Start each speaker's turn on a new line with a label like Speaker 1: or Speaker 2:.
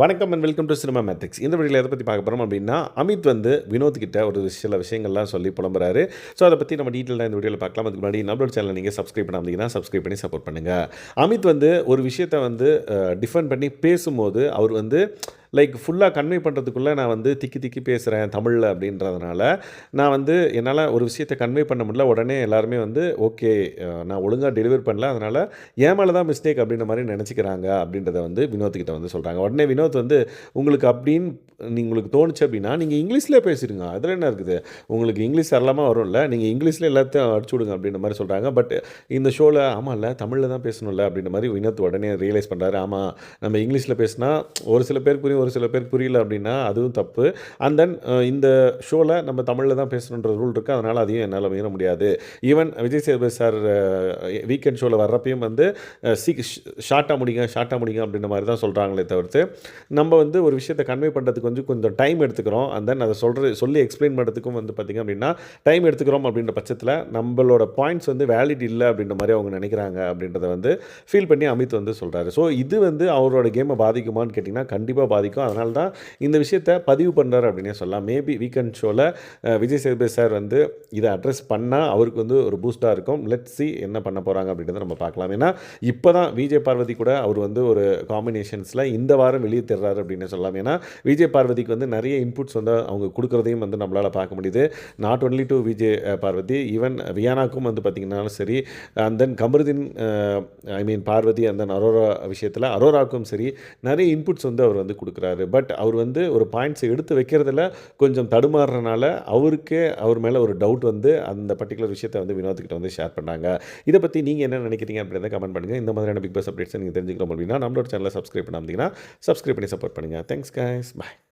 Speaker 1: வணக்கம் and welcome to cinema matics இந்த வீடியோவில் எதை பற்றி பார்க்க போகிறோம் அப்படின்னா அமித் வந்து வினோத் கிட்ட ஒரு சில விஷயங்கள்லாம் சொல்லி புலம்புறாரு. ஸோ அதை பற்றி நம்ம டீட்டெயிலாக இந்த வீடியோவில் பார்க்கலாம். அதுக்கு முன்னாடி நம்மளோட சேனல் நீங்கள் சப்ஸ்கிரைப் பண்ணாமீங்கன்னா சப்ஸ்கிரைப் பண்ணி சப்போர்ட் பண்ணுங்கள் அமித் வந்து ஒரு விஷயத்தை வந்து டிஃபெண்ட் பண்ணி பேசும்போது அவர் வந்து லைக் ஃபுல்லாக கன்வே பண்ணுறதுக்குள்ளே நான் வந்து திக்கி திக்கி பேசுகிறேன் தமிழில் அப்படின்றதுனால நான் வந்து என்னால் ஒரு விஷயத்தை கன்வே பண்ண முடியல. உடனே எல்லாருமே வந்து ஓகே நான் ஒழுங்காக டெலிவர் பண்ணல. அதனால் ஏன் மேலே தான் மிஸ்டேக் அப்படின்ற மாதிரி நினச்சிக்கிறாங்க அப்படின்றத வந்து வினோத்கிட்ட வந்து சொல்கிறாங்க உடனே வினோத் வந்து உங்களுக்கு அப்படின்னு நீ உங்களுக்கு தோணுச்சு அப்படின்னா நீங்கள் இங்கிலீஷில் பேசிடுங்க. அதில் என்ன இருக்குது? உங்களுக்கு இங்கிலீஷ் சரளமாக வரும்ல. நீங்கள் இங்கிலீஷில் எல்லாத்தையும் அடிச்சு விடுங்க அப்படின்ற மாதிரி சொல்கிறாங்க பட் இந்த ஷோவில் ஆமாம் இல்லை தமிழில் தான் பேசணும்ல அப்படின்ற மாதிரி வினோத் உடனே ரியலைஸ் பண்ணுறாரு ஆமாம் நம்ம இங்கிலீஷில் பேசினா ஒரு சில பேருக்கு புரியும். ஒரு சில பேர் புரியல அப்படின்னா அதுவும் தப்பு. அண்ட் தென் இந்த ஷோவில் நம்ம தமிழில் தான் பேசணுன்ற ரூல் இருக்குது அதனால் அதையும் என்னால் மீற முடியாது. Even Vijay Sethupathi sir weekend ஷோவில் வர்றப்பையும் வந்து சீக் ஷார்ட்டாக முடிங்க ஷார்ட்டாக முடிங்க அப்படின்ற மாதிரி தான் சொல்கிறாங்களே தவிர்த்து நம்ம வந்து ஒரு விஷயத்தை கன்வே பண்ணுறதுக்கு வந்து கொஞ்சம் டைம் எடுத்துக்கிறோம். அண்ட் தென் அதை சொல்கிற சொல்லி எக்ஸ்பிளைன் பண்ணுறதுக்கும் வந்து பார்த்திங்க அப்படின்னா டைம் எடுத்துக்கிறோம் அப்படின்ற பட்சத்தில் நம்மளோட பாயிண்ட்ஸ் வந்து வேலிட் இல்லை அப்படின்ற மாதிரி அவங்க நினைக்கிறாங்க அப்படின்றத வந்து ஃபீல் பண்ணி அமித் வந்து சொல்கிறாரு ஸோ இது வந்து அவரோட கேமை பாதிக்குமான்னு கேட்டிங்கன்னா கண்டிப்பாக பாதிக்கும். அதனால தான் இந்த விஷயத்தை பதிவு பண்ணுறாரு அப்படின்னே சொல்லலாம். மேபி வீக்கெண்ட் ஷோவில் விஜய் சேதுபதி சார் வந்து இதை அட்ரஸ் பண்ணால் அவருக்கு வந்து ஒரு பூஸ்ட்டாக இருக்கும். லெட் சி என்ன பண்ண போகிறாங்க அப்படின்றத நம்ம பார்க்கலாம். ஏன்னா இப்போ தான் விஜய் பார்வதி கூட அவர் வந்து ஒரு காம்பினேஷன்ஸில் இந்த வாரம் வெளியே தர்றாரு அப்படின்னு சொல்லலாம். ஏன்னா விஜய் பார்வதிக்கு வந்து நிறைய இன்புட்ஸ் வந்து அவங்க கொடுக்குறதையும் வந்து நம்மளால் பார்க்க முடியுது. Not only to Vijay Parvathi even வியானாக்கும் வந்து பார்த்திங்கனாலும் சரி and then Kamarudheen I mean Parvathi அந்த தென் அரோரா விஷயத்தில் அரோராக்கும் சரி நிறைய இன்புட்ஸ் வந்து அவர் வந்து கொடுக்குறாரு. பட் அவர் வந்து ஒரு பாயிண்ட்ஸை எடுத்து வைக்கிறதுல கொஞ்சம் தடுமாறுறனால அவருக்கே அவர் மேலே ஒரு டவுட் வந்து அந்த பர்டிகுலர் விஷயத்தை வந்து வினோத்கிட்ட வந்து ஷேர் பண்ணாங்க. இதை பற்றி நீங்கள் என்ன நினைக்கிறீங்க அப்படின்றத கமெண்ட் பண்ணுங்கள் இந்த மாதிரியான பிக் பாஸ் அப்டேட்ஸ் நீங்கள் தெரிஞ்சுக்கிறோம் அப்படின்னா. நம்மளோட சேனலை சப்ஸ்கிரைப் பண்ணாமல் சப்ஸ்கிரைப் பண்ணி சப்போர்ட் பண்ணுங்கள் தேங்க்ஸ் கைஸ் பாய்